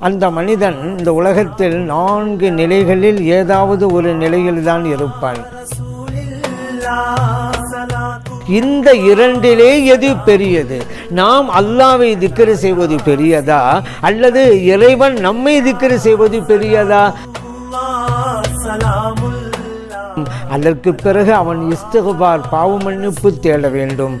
அந்த மனிதன் இந்த உலகத்தில் நான்கு நிலைகளில் ஏதாவது ஒரு நிலையில்தான் இருப்பான். இந்த இரண்டிலே எது பெரியது? நாம் அல்லாவை திக்கரு செய்வது பெரியதா? அல்லது இறைவன் நம்மை திக்கரு செய்வது பெரியதா? அதற்கு பிறகு அவன் இஸ்தகுபார் பாவமன்னிப்பு தேட வேண்டும்.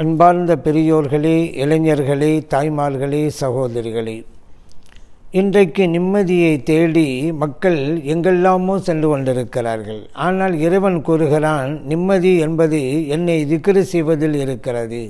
அன்பார்ந்த பெரியோர்களே இளைஞர்களே தாய்மார்களே சகோதரிகளே இன்றைக்கு நிம்மதியை தேடி மக்கள் எங்கெல்லாமோ சென்று கொண்டிருக்கிறார்கள். ஆனால் இறைவன் கூறுகிறான் நிம்மதி என்பது என்னை திக்ரு செய்வதில் இருக்கிறது.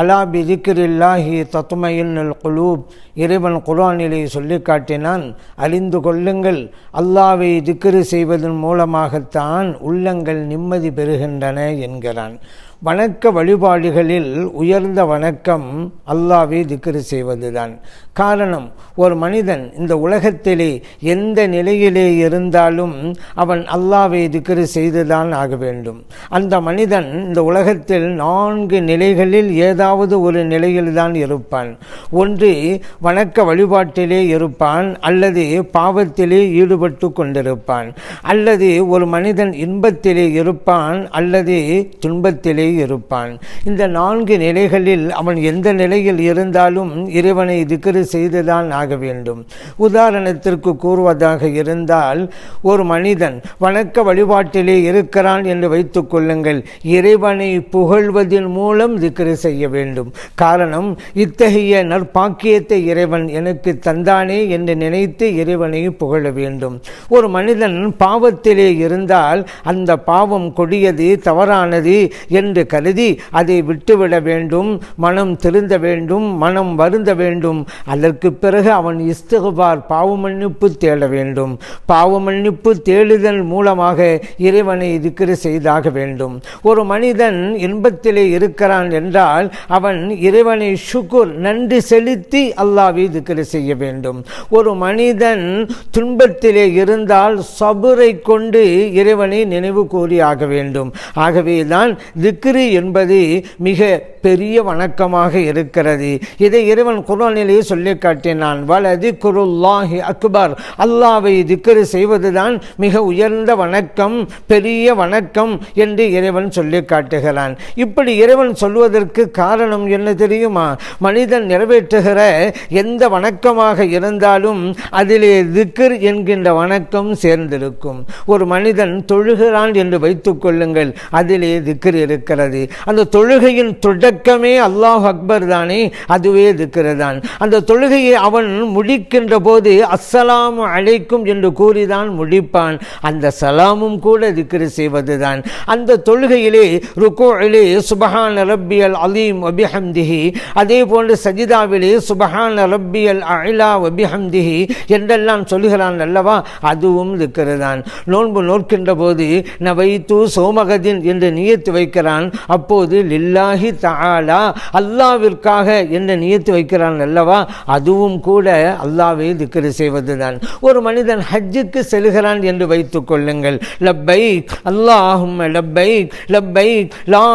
அலா பி திக்ரில்லாஹி தத்துமையின்னல் குலூப். இறைவன் குரானிலே சொல்லி காட்டினான் அறிந்து கொள்ளுங்கள். அல்லாவை திக்ரு செய்வதன் மூலமாகத்தான் உள்ளங்கள் நிம்மதி பெறுகின்றன என்கிறான். வணக்க வழிபாடுகளில் உயர்ந்த வணக்கம் அல்லாவே திக்ரு செய்வதுதான். காரணம் ஒரு மனிதன் இந்த உலகத்திலே எந்த நிலையிலே இருந்தாலும் அவன் அல்லாவை திக்ரு செய்துதான் ஆக வேண்டும். அந்த மனிதன் இந்த உலகத்தில் நான்கு நிலைகளில் ஏதாவது ஒரு நிலையில்தான் இருப்பான். ஒன்று வணக்க வழிபாட்டிலே இருப்பான் அல்லது பாவத்திலே ஈடுபட்டு கொண்டிருப்பான். அல்லது ஒரு மனிதன் இன்பத்திலே இருப்பான் அல்லது துன்பத்திலே இருப்பான். இந்த நான்கு நிலைகளில் அவன் எந்த நிலையில் இருந்தாலும் இறைவனை திக்ரு செய்துதான் ஆக வேண்டும். உதாரணத்திற்கு கூறுவதாக இருந்தால் ஒரு மனிதன் வணக்க வழிபாட்டிலே இருக்கிறான் என்று வைத்துக் கொள்ளுங்கள். இறைவனை புகழ்வதன் மூலம் திக்ரு செய்ய வேண்டும். காரணம் இத்தகைய நற்பாக்கியத்தை இறைவன் எனக்கு தந்தானே என்று நினைத்து இறைவனை புகழ வேண்டும். ஒரு மனிதன் பாவத்திலே இருந்தால் அந்த பாவம் கொடியது தவறானது என்று கருதி அதை விட்டுவிட வேண்டும் மனம் திருந்த வேண்டும் மனம் வருந்த வேண்டும். அதற்கு பிறகு அவன் இஸ்துகுபார் பாவமன்னிப்பு தேட வேண்டும். பாவமன்னிப்பு தேடுதல் மூலமாக இறைவனை இருக்கிற செய்தாக வேண்டும். ஒரு மனிதன் இன்பத்திலே இருக்கிறான் என்றால் அவன் இறைவனை சுக்குர் நன்றி செலுத்தி அல்லாவை இருக்கிற செய்ய வேண்டும். ஒரு மனிதன் துன்பத்திலே இருந்தால் சபுரை கொண்டு இறைவனை நினைவு கூறி ஆக வேண்டும். ஆகவேதான் திக்ரு என்பது மிக பெரிய வணக்கமாக இருக்கிறது. இதை இறைவன் குரானிலே சொல்லி காட்டினான். வலது குருல்லாஹி அக்பர். அல்லாவை திக்கரு செய்வதுதான் மிக உயர்ந்த வணக்கம் பெரிய வணக்கம் என்று இறைவன் சொல்லி காட்டுகிறான். இப்படி இறைவன் சொல்வதற்கு காரணம் என்ன தெரியுமா? மனிதன் நிறைவேற்றுகிற எந்த வணக்கமாக இருந்தாலும் அதிலே திக்கர் என்கின்ற வணக்கம் சேர்ந்திருக்கும். ஒரு மனிதன் தொழுகிறான் என்று வைத்துக் கொள்ளுங்கள் அதிலே திக்கர் திக்ர் இருக்கிறது. அந்த தொழுகையின் தொடக்கமே அல்லாஹ் அக்பர் தானே அதுவே இருக்கிறதான். அந்த தொழுகையை அவன் முடிக்கின்ற போது அஸ்ஸலாம் அழைக்கும் என்று கூறிதான் முடிப்பான். அந்த சலாமும் கூட திக்ரு செய்வதுதான். அந்த தொழுகையிலே ருக்கோயிலே சுபஹான் ரப்பியல் அலீம் வபிஹம்திஹி அதே போன்று சஜிதாவிலே சுபஹான் ரப்பியல் அயிலா வபிஹம்திஹி என்றெல்லாம் சொல்லுகிறான் அல்லவா அதுவும் திக்ரு நோன்பு நோக்கின்ற போது நவைத்து சோமகதின் என்று நியத்து வைக்கிறான். அப்போது லில்லாஹி தாலா அல்லாவிற்காக என்ன நியத்து வைக்கிறான் அல்லவா? அதுவும் கூட அல்லாவை திக்ரு செய்வதுதான். ஒரு மனிதன் ஹஜ்ஜுக்கு செல்கிறான் என்று வைத்துக் கொள்ளுங்கள். லப்பைக் அல்லாஹும் லப்பைக் லப்பைக் லா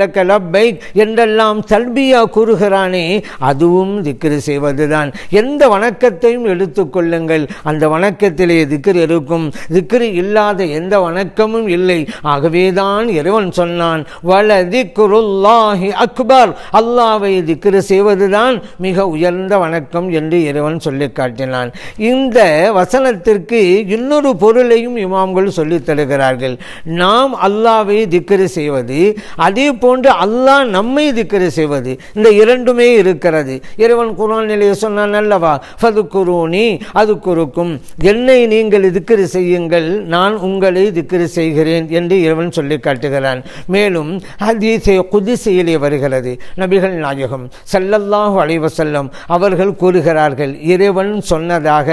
லக்க லப்பைக் என்றெல்லாம் தல்பியா கூறுகிறானே அதுவும் திக்கரு செய்வதுதான். எந்த வணக்கத்தையும் எடுத்துக்கொள்ளுங்கள் அந்த வணக்கத்திலே திக்கர் இருக்கும். திக்ரு இல்லாத எந்த வணக்கமும் இல்லை. ஆகவேதான் இறைவன் சொன்னான் சொன்னான் வலதி குருல்லாஹி அக்பர். அல்லாவை திக்ரு செய்வதுதான் மிக உயர்ந்த வணக்கம் என்று இறைவன் சொல்லி காட்டினான். இந்த வசனத்திற்கு இன்னொரு பொருளையும் இமாம்கள் சொல்லித் தருகிறார்கள். நாம் அல்லாவை திக்ரு செய்வது அதே போன்று அல்லாஹ் நம்மை திக்ரு செய்வது இந்த இரண்டுமே இருக்கிறது. இறைவன் குரான் நிலையை சொன்னான் அல்லவா? ஃபது குருனி அது குறுக்கும் என்னை நீங்கள் திக்ரு செய்யுங்கள் நான் உங்களை திக்ரு செய்கிறேன் என்று இறைவன் சொல்லி காட்டுகிறான். மேலும் மேலும் ஹதீஸே குதிசையிலே வருகிறது. நபிகள் நாயகம் செல்லல்லாஹு அலைவசல்லம் அவர்கள் கூறுகிறார்கள் இறைவன் சொன்னதாக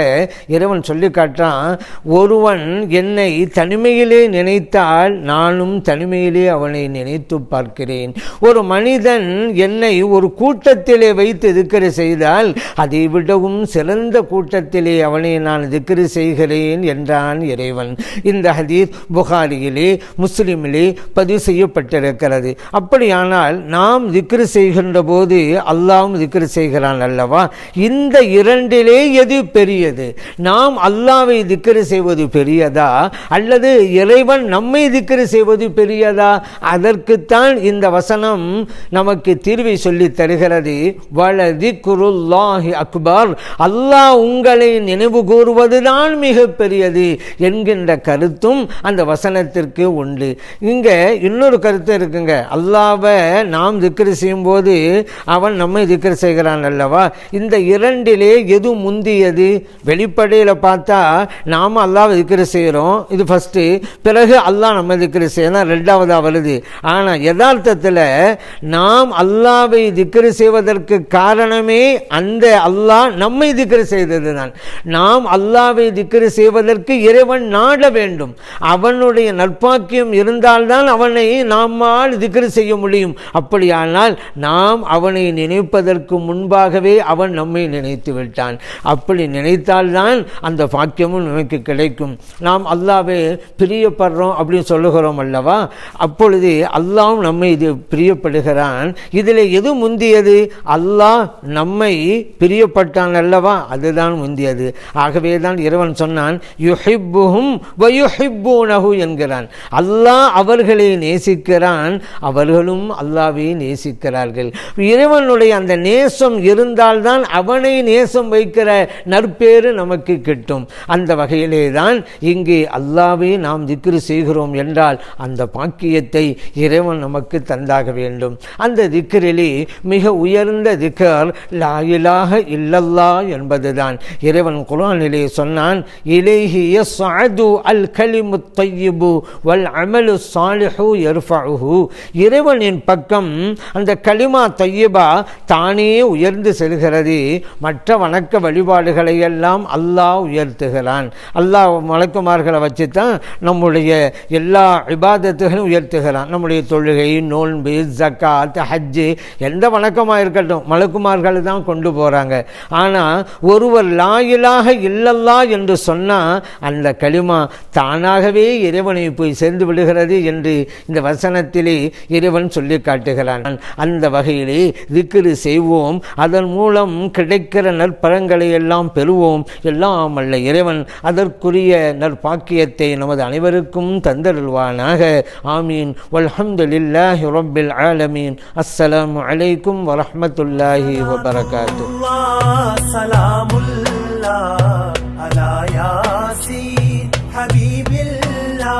இறைவன் சொல்லி காட்டான் ஒருவன் என்னை தனிமையிலே நினைத்தால் நானும் தனிமையிலே அவனை நினைத்து பார்க்கிறேன். ஒரு மனிதன் என்னை ஒரு கூட்டத்திலே வைத்து திக்கரி செய்தால் அதை விடவும் சிறந்த கூட்டத்திலே அவனை நான் திக்கரி செய்கிறேன் என்றான் இறைவன். இந்த ஹதீஸ் புகாரியிலே முஸ்லிமிலே பதிவு செய்யப்பட்ட செய்யப்பட்டிருக்கிறது அப்படியானால் நாம் திக்ரு செய்கின்ற போது அல்லாவும் திக்ரு செய்கிறான் அல்லவா? இந்த இரண்டிலே எது பெரியது? நாம் அல்லாவை திக்ரு செய்வது பெரியதா? அல்லது இறைவன் நம்மை திக்ரு செய்வது பெரியதா? அதற்குத்தான் இந்த வசனம் நமக்கு தீர்வை சொல்லி தருகிறது. வலதி குருல்லாஹி அக்பர். அல்லாஹ் உங்களை நினைவு கூறுவதுதான் மிக பெரியது என்கின்ற கருத்தும் அந்த வசனத்திற்கு உண்டு. இங்க இன்னொரு கருத்து இருக்குங்க. அல்லாவை நாம் திக்ரு செய்யும்போது அவன் நம்மை திக்ரு செய்கிறான் அல்லவா? இந்த இரண்டிலே எது முந்தியது? வெளிப்படையில் பார்த்தா நாம் அல்லாவை திக்ரு செய்கிறோம் இது ஃபஸ்ட்டு பிறகு அல்லாஹ் நம்ம திக்ரு செய்யணும் ரெண்டாவதாக வருது. ஆனால் யதார்த்தத்தில் நாம் அல்லாவை திக்ரு செய்வதற்கு காரணமே அந்த அல்லாஹ் நம்மை திக்ரு செய்தது தான் நாம் அல்லாவை திக்ரு செய்வதற்கு இறைவன் நாட வேண்டும். அவனுடைய நற்பாக்கியம் இருந்தால்தான் அவனை நாம் நம்மால் திக்ரு செய்ய முடியும். அப்படியானால் நாம் அவனை நினைப்பதற்கு முன்பாகவே அவன் நம்மை நினைத்து விட்டான். அப்படி நினைத்தால்தான் அந்த பாக்கியமும் நமக்கு கிடைக்கும். நாம் அல்லாவே பிரியப்படுறோம் அப்படின்னு சொல்லுகிறோம் அல்லவா? அப்பொழுது அல்லாவும் நம்மை இது பிரியப்படுகிறான். இதில் எது முந்தியது? அல்லாஹ் நம்மை பிரியப்பட்டான் அல்லவா? அதுதான் முந்தியது. ஆகவே தான் இறைவன் சொன்னான் யுஹிப்புஹும் வயுஹிப்பூனஹு என்கிறான். அல்லாஹ் அவர்களை நேசிக்க நேசிக்கிறான் அவர்களும் அல்லாவை நேசிக்கிறார்கள். இறைவனுடைய அந்த நேசம் இருந்தால்தான் அவனை நேசம் வைக்கிற நற்பேறு நமக்கு கிட்டும். அந்த வகையிலே தான் இங்கே அல்லாவை நாம் திக்ரு செய்கிறோம் என்றால் அந்த பாக்கியத்தை இறைவன் நமக்கு தந்தாக வேண்டும். அந்த திக்ரிலே மிக உயர்ந்த திக்கர் லாயிலாக இல்லல்லா என்பதுதான். இறைவன் குரானிலே சொன்னான் இலேஹி சாது அல் கலிமு தையிபு வல் அமலு சாலிஹு யர்ஃபஉஹு இறைவனின் பக்கம் அந்த களிமா தையபா தானே உயர்ந்து செல்கிறது. மற்ற வணக்க வழிபாடுகளை எல்லாம் அல்லாஹ் உயர்த்துகிறான். அல்லாஹ் மலக்குமார்களை வச்சு தான் நம்முடைய எல்லா விவாதத்துகளும் உயர்த்துகிறான். நம்முடைய தொழுகை நோன்பு ஜக்காத் ஹஜ்ஜு எந்த வணக்கமாக இருக்கட்டும் மலக்குமார்கள் தான் கொண்டு போகிறாங்க ஆனால் ஒருவர் லாயிலாக இல்லல்லா என்று சொன்னால் அந்த களிமா தானாகவே இறைவனை போய் சேர்ந்து விடுகிறது என்று இந்த வசனத்திலே இறைவன் சொல்லி காட்டுகிறான். அந்த வகையிலே திக்கிரு செய்வோம். அதன் மூலம் கிடைக்கிற நற்பலன்களை எல்லாம் பெறுவோம். எல்லாம் அல்ல இறைவன் அதற்குரிய நற்பாக்கியத்தை நமது அனைவருக்கும் தந்தருள்வானாக. ஆமீன். வல்ஹம்துலில்லாஹி ரொம்பில் ஆலமீன். அஸ்ஸலாம் அலைக்கும் வரமத்துல்லாஹி வபரகாத்து. சலாமுல்லா அலா யாசி ஹபீபில்லா.